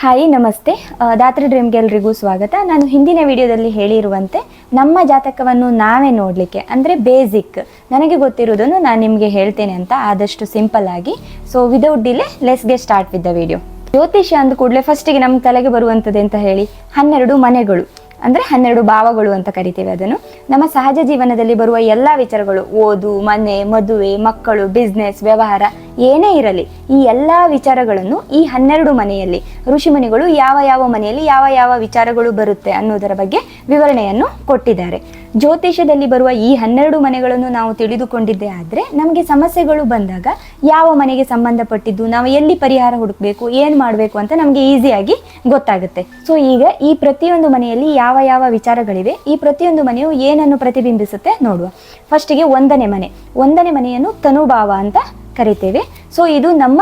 Hi, ನಮಸ್ತೆ. ದಾತ್ರಿ ಎಲ್ರಿಗೂ ಸ್ವಾಗತ. ನಾನು ಹಿಂದಿನ ವಿಡಿಯೋದಲ್ಲಿ ಹೇಳಿರುವಂತೆ ನಮ್ಮ ಜಾತಕವನ್ನು ನಾವೇ ನೋಡಲಿಕ್ಕೆ, ಅಂದರೆ ಬೇಸಿಕ್ ನನಗೆ ಗೊತ್ತಿರೋದನ್ನು ನಾನು ನಿಮಗೆ ಹೇಳ್ತೇನೆ ಅಂತ ಆದಷ್ಟು ಸಿಂಪಲ್ ಆಗಿ. So without delay let's get start with the video ಜ್ಯೋತಿಷ್ಯ ಅಂದ ಕೂಡಲೇ ಫಸ್ಟಿಗೆ ನಮ್ಮ ತಲೆಗೆ ಬರುವಂಥದ್ದು ಅಂತ ಹೇಳಿ? ಹನ್ನೆರಡು ಮನೆಗಳು. ಅಂದರೆ ಹನ್ನೆರಡು ಭಾವಗಳು ಅಂತ ಕರಿತೀವಿ ಅದನ್ನು. ನಮ್ಮ ಸಹಜ ಜೀವನದಲ್ಲಿ ಬರುವ ಎಲ್ಲ ವಿಚಾರಗಳು, ಓದು, ಮನೆ, ಮದುವೆ, ಮಕ್ಕಳು ಬಿಸ್ನೆಸ್ ವ್ಯವಹಾರ, ಏನೇ ಇರಲಿ, ಈ ಎಲ್ಲ ವಿಚಾರಗಳನ್ನು ಈ ಹನ್ನೆರಡು ಮನೆಯಲ್ಲಿ, ಋಷಿಮುನಿಗಳು ಯಾವ ಯಾವ ಮನೆಯಲ್ಲಿ ಯಾವ ಯಾವ ವಿಚಾರಗಳು ಬರುತ್ತೆ ಅನ್ನೋದರ ಬಗ್ಗೆ ವಿವರಣೆಯನ್ನು ಕೊಟ್ಟಿದ್ದಾರೆ. ಜ್ಯೋತಿಷ್ಯದಲ್ಲಿ ಬರುವ ಈ ಹನ್ನೆರಡು ಮನೆಗಳನ್ನು ನಾವು ತಿಳಿದುಕೊಂಡಿದ್ದೇ ಆದರೆ ನಮಗೆ ಸಮಸ್ಯೆಗಳು ಬಂದಾಗ ಯಾವ ಮನೆಗೆ ಸಂಬಂಧಪಟ್ಟಿದ್ದು, ನಾವು ಎಲ್ಲಿ ಪರಿಹಾರ ಹುಡುಕಬೇಕು, ಏನು ಮಾಡಬೇಕು ಅಂತ ನಮಗೆ ಈಸಿಯಾಗಿ ಗೊತ್ತಾಗುತ್ತೆ. ಸೊ ಈಗ ಈ ಪ್ರತಿಯೊಂದು ಮನೆಯಲ್ಲಿ ಯಾವ ಯಾವ ವಿಚಾರಗಳಿವೆ, ಈ ಪ್ರತಿಯೊಂದು ಮನೆಯು ಏನನ್ನು ಪ್ರತಿಬಿಂಬಿಸುತ್ತೆ ನೋಡುವ. ಫಸ್ಟಿಗೆ ಒಂದನೇ ಮನೆ. ಒಂದನೇ ಮನೆಯನ್ನು ತನುಭಾವ ಅಂತ ಕರಿತೇವೆ. ಸೊ ಇದು ನಮ್ಮ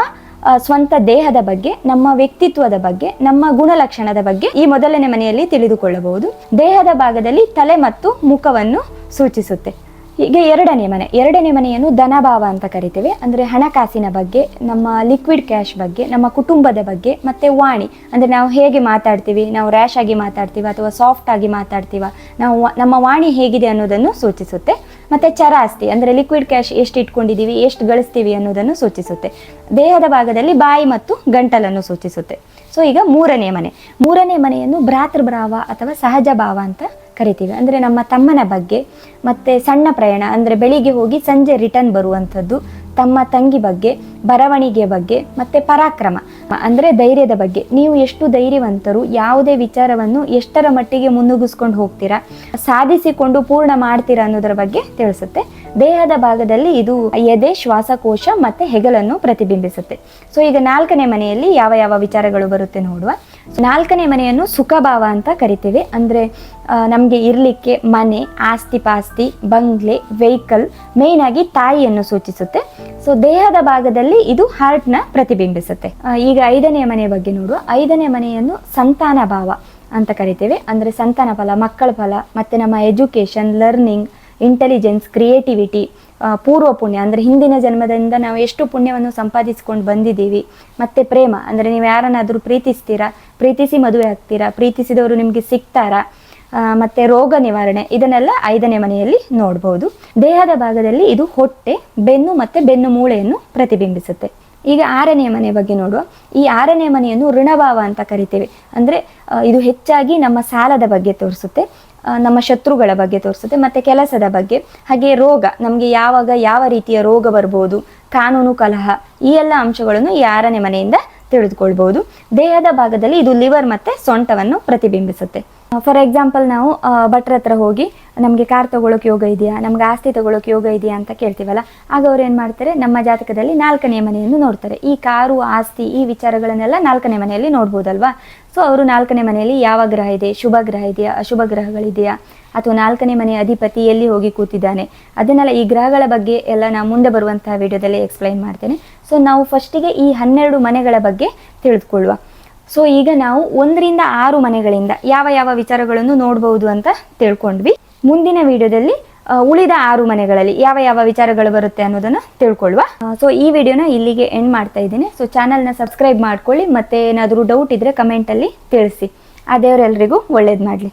ಸ್ವಂತ ದೇಹದ ಬಗ್ಗೆ, ನಮ್ಮ ವ್ಯಕ್ತಿತ್ವದ ಬಗ್ಗೆ, ನಮ್ಮ ಗುಣಲಕ್ಷಣದ ಬಗ್ಗೆ ಈ ಮೊದಲನೇ ಮನೆಯಲ್ಲಿ ತಿಳಿದುಕೊಳ್ಳಬಹುದು. ದೇಹದ ಭಾಗದಲ್ಲಿ ತಲೆ ಮತ್ತು ಮುಖವನ್ನು ಸೂಚಿಸುತ್ತೆ. ಹೀಗೆ ಎರಡನೇ ಮನೆ, ಎರಡನೇ ಮನೆಯನ್ನು ಧನಭಾವ ಅಂತ ಕರಿತೇವೆ. ಅಂದರೆ ಹಣಕಾಸಿನ ಬಗ್ಗೆ, ನಮ್ಮ ಲಿಕ್ವಿಡ್ ಕ್ಯಾಶ್ ಬಗ್ಗೆ, ನಮ್ಮ ಕುಟುಂಬದ ಬಗ್ಗೆ, ಮತ್ತು ವಾಣಿ. ಅಂದರೆ ನಾವು ಹೇಗೆ ಮಾತಾಡ್ತೀವಿ, ನಾವು ರ್ಯಾಶ್ ಆಗಿ ಮಾತಾಡ್ತೀವ ಅಥವಾ ಸಾಫ್ಟ್ ಆಗಿ ಮಾತಾಡ್ತೀವ, ನಾವು ನಮ್ಮ ವಾಣಿ ಹೇಗಿದೆ ಅನ್ನೋದನ್ನು ಸೂಚಿಸುತ್ತೆ. ಮತ್ತು ಚರಾಸ್ತಿ, ಅಂದರೆ ಲಿಕ್ವಿಡ್ ಕ್ಯಾಶ್ ಎಷ್ಟು ಇಟ್ಕೊಂಡಿದ್ದೀವಿ ಎಷ್ಟು ಗಳಿಸ್ತೀವಿ ಅನ್ನೋದನ್ನು ಸೂಚಿಸುತ್ತೆ. ದೇಹದ ಭಾಗದಲ್ಲಿ ಬಾಯಿ ಮತ್ತು ಗಂಟಲನ್ನು ಸೂಚಿಸುತ್ತೆ. ಸೊ ಈಗ ಮೂರನೇ ಮನೆ. ಮೂರನೇ ಮನೆಯನ್ನು ಭ್ರಾತೃಭಾವ ಅಥವಾ ಸಹಜ ಭಾವ ಅಂತ ಕರಿತೀವಿ. ಅಂದರೆ ನಮ್ಮ ತಮ್ಮನ ಬಗ್ಗೆ, ಮತ್ತು ಸಣ್ಣ ಪ್ರಯಾಣ, ಅಂದರೆ ಬೆಳಿಗ್ಗೆ ಹೋಗಿ ಸಂಜೆ ರಿಟರ್ನ್ ಬರುವಂಥದ್ದು ತಮ್ಮ ತಂಗಿ ಬಗ್ಗೆ, ಬರವಣಿಗೆ ಬಗ್ಗೆ, ಮತ್ತು ಪರಾಕ್ರಮ. ಅಂದರೆ ಧೈರ್ಯದ ಬಗ್ಗೆ. ನೀವು ಎಷ್ಟು ಧೈರ್ಯವಂತರು, ಯಾವುದೇ ವಿಚಾರವನ್ನು ಎಷ್ಟರ ಮಟ್ಟಿಗೆ ಮುನ್ನುಗ್ಗಿಸ್ಕೊಂಡು ಹೋಗ್ತೀರಾ, ಸಾಧಿಸಿಕೊಂಡು ಪೂರ್ಣ ಮಾಡ್ತೀರಾ ಅನ್ನೋದರ ಬಗ್ಗೆ ತಿಳಿಸುತ್ತೆ. ದೇಹದ ಭಾಗದಲ್ಲಿ ಇದು ಎದೆ, ಶ್ವಾಸಕೋಶ, ಮತ್ತು ಹೆಗಲನ್ನು ಪ್ರತಿಬಿಂಬಿಸುತ್ತೆ. ಸೊ ಈಗ ನಾಲ್ಕನೇ ಮನೆಯಲ್ಲಿ ಯಾವ ಯಾವ ವಿಚಾರಗಳು ಬರುತ್ತೆ ನೋಡುವ. ನಾಲ್ಕನೇ ಮನೆಯನ್ನು ಸುಖಭಾವ ಅಂತ ಕರಿತೇವೆ. ಅಂದರೆ ನಮಗೆ ಇರಲಿಕ್ಕೆ ಮನೆ, ಆಸ್ತಿ ಪಾಸ್ತಿ, ಬಂಗ್ಲೆ, ವೆಹಿಕಲ್ ಮೇಯ್ನ್ ಆಗಿ ತಾಯಿಯನ್ನು ಸೂಚಿಸುತ್ತೆ. ಸೊ ದೇಹದ ಭಾಗದಲ್ಲಿ ಇದು ಹಾರ್ಟ್ನ ಪ್ರತಿಬಿಂಬಿಸುತ್ತೆ. ಈಗ ಐದನೇ ಮನೆಯ ಬಗ್ಗೆ ನೋಡುವ. ಐದನೇ ಮನೆಯನ್ನು ಸಂತಾನ ಭಾವ ಅಂತ ಕರಿತೇವೆ. ಅಂದರೆ, ಸಂತಾನ ಫಲ, ಮಕ್ಕಳ ಫಲ, ಮತ್ತು ನಮ್ಮ ಎಜುಕೇಷನ್ ಲರ್ನಿಂಗ್ ಇಂಟೆಲಿಜೆನ್ಸ್ ಕ್ರಿಯೇಟಿವಿಟಿ ಪೂರ್ವ ಪುಣ್ಯ, ಅಂದರೆ ಹಿಂದಿನ ಜನ್ಮದಿಂದ ನಾವು ಎಷ್ಟು ಪುಣ್ಯವನ್ನು ಸಂಪಾದಿಸಿಕೊಂಡು ಬಂದಿದ್ದೀವಿ. ಮತ್ತು ಪ್ರೇಮ, ಅಂದರೆ ನೀವು ಯಾರನ್ನಾದರೂ ಪ್ರೀತಿಸ್ತೀರಾ? ಪ್ರೀತಿಸಿ ಮದುವೆ ಆಗ್ತೀರಾ? ಪ್ರೀತಿಸಿದವರು ನಿಮಗೆ ಸಿಗ್ತಾರಾ? ಮತ್ತು ರೋಗ ನಿವಾರಣೆ, ಇದನ್ನೆಲ್ಲ ಐದನೇ ಮನೆಯಲ್ಲಿ ನೋಡ್ಬೋದು. ದೇಹದ ಭಾಗದಲ್ಲಿ ಇದು ಹೊಟ್ಟೆ, ಬೆನ್ನು ಮತ್ತು ಬೆನ್ನು ಮೂಳೆಯನ್ನು ಪ್ರತಿಬಿಂಬಿಸುತ್ತೆ. ಈಗ ಆರನೇ ಮನೆ ಬಗ್ಗೆ ನೋಡುವ. ಈ ಆರನೇ ಮನೆಯನ್ನು ಋಣಭಾವ ಅಂತ ಕರಿತೇವೆ. ಅಂದರೆ ಇದು ಹೆಚ್ಚಾಗಿ ನಮ್ಮ ಸಾಲದ ಬಗ್ಗೆ ತೋರಿಸುತ್ತೆ. ನಮ್ಮ ಶತ್ರುಗಳ ಬಗ್ಗೆ ತೋರಿಸುತ್ತೆ, ಮತ್ತು ಕೆಲಸದ ಬಗ್ಗೆ. ಹಾಗೆ ರೋಗ, ನಮಗೆ ಯಾವಾಗ ಯಾವ ರೀತಿಯ ರೋಗ ಬರ್ಬೋದು, ಕಾನೂನು ಕಲಹ, ಈ ಎಲ್ಲ ಅಂಶಗಳನ್ನು ಈ ಮನೆಯಿಂದ ತಿಳಿದುಕೊಳ್ಬೋದು. ದೇಹದ ಭಾಗದಲ್ಲಿ ಇದು ಲಿವರ್ ಮತ್ತು ಸೊಂಟವನ್ನು ಪ್ರತಿಬಿಂಬಿಸುತ್ತೆ. ಫಾರ್ ಎಕ್ಸಾಂಪಲ್ ನಾವು ಭಟ್ರ ಹತ್ರ ಹೋಗಿ ನಮಗೆ ಕಾರ್ ತಗೊಳ್ಳೋಕೆ ಯೋಗ ಇದೆಯಾ? ನಮ್ಗೆ ಆಸ್ತಿ ತಗೊಳ್ಳೋಕೆ ಯೋಗ ಇದೆಯಾ ಅಂತ ಕೇಳ್ತೀವಲ್ಲ? ಆಗ ಅವ್ರು ಏನು ಮಾಡ್ತಾರೆ? ನಮ್ಮ ಜಾತಕದಲ್ಲಿ ನಾಲ್ಕನೇ ಮನೆಯನ್ನು ನೋಡ್ತಾರೆ. ಈ ಕಾರು, ಆಸ್ತಿ, ಈ ವಿಚಾರಗಳನ್ನೆಲ್ಲ ನಾಲ್ಕನೇ ಮನೆಯಲ್ಲಿ ನೋಡ್ಬೋದಲ್ವಾ? ಸೊ ಅವರು ನಾಲ್ಕನೇ ಮನೆಯಲ್ಲಿ ಯಾವ ಗ್ರಹ ಇದೆ? ಶುಭ ಗ್ರಹ ಇದೆಯಾ? ಅಶುಭ ಗ್ರಹಗಳಿದೆಯಾ? ಅಥವಾ ನಾಲ್ಕನೇ ಮನೆಯ ಅಧಿಪತಿ ಎಲ್ಲಿ ಹೋಗಿ ಕೂತಿದ್ದಾನೆ? ಅದನ್ನೆಲ್ಲ ಈ ಗ್ರಹಗಳ ಬಗ್ಗೆ ಎಲ್ಲ ನಾ ಮುಂದೆ ಬರುವಂತಹ ವಿಡಿಯೋದಲ್ಲಿ ಎಕ್ಸ್ಪ್ಲೈನ್ ಮಾಡ್ತೇನೆ. ಸೊ ನಾವು ಫಸ್ಟಿಗೆ ಈ ಹನ್ನೆರಡು ಮನೆಗಳ ಬಗ್ಗೆ ತಿಳಿದುಕೊಳ್ಳುವ. ಸೊ ಈಗ ನಾವು ಒಂದರಿಂದ ಆರು ಮನೆಗಳಿಂದ ಯಾವ ಯಾವ ವಿಚಾರಗಳನ್ನು ನೋಡಬಹುದು ಅಂತ ತಿಳ್ಕೊಂಡ್ವಿ. ಮುಂದಿನ ವಿಡಿಯೋದಲ್ಲಿ ಉಳಿದ ಆರು ಮನೆಗಳಲ್ಲಿ ಯಾವ ಯಾವ ವಿಚಾರಗಳು ಬರುತ್ತೆ ಅನ್ನೋದನ್ನು ತಿಳ್ಕೊಳ್ಳುವ ಸೊ ಈ ವಿಡಿಯೋನ ಇಲ್ಲಿಗೆ ಎಂಡ್ ಮಾಡ್ತಾ ಇದ್ದೀನಿ. ಸೊ ಚಾನಲ್ನ ಸಬ್ಸ್ಕ್ರೈಬ್ ಮಾಡ್ಕೊಳ್ಳಿ, ಮತ್ತೆ ಏನಾದರೂ ಡೌಟ್ ಇದ್ದರೆ ಕಮೆಂಟಲ್ಲಿ ತಿಳಿಸಿ. ಆ ದೇವರೆಲ್ಲರಿಗೂ ಒಳ್ಳೇದು ಮಾಡಲಿ.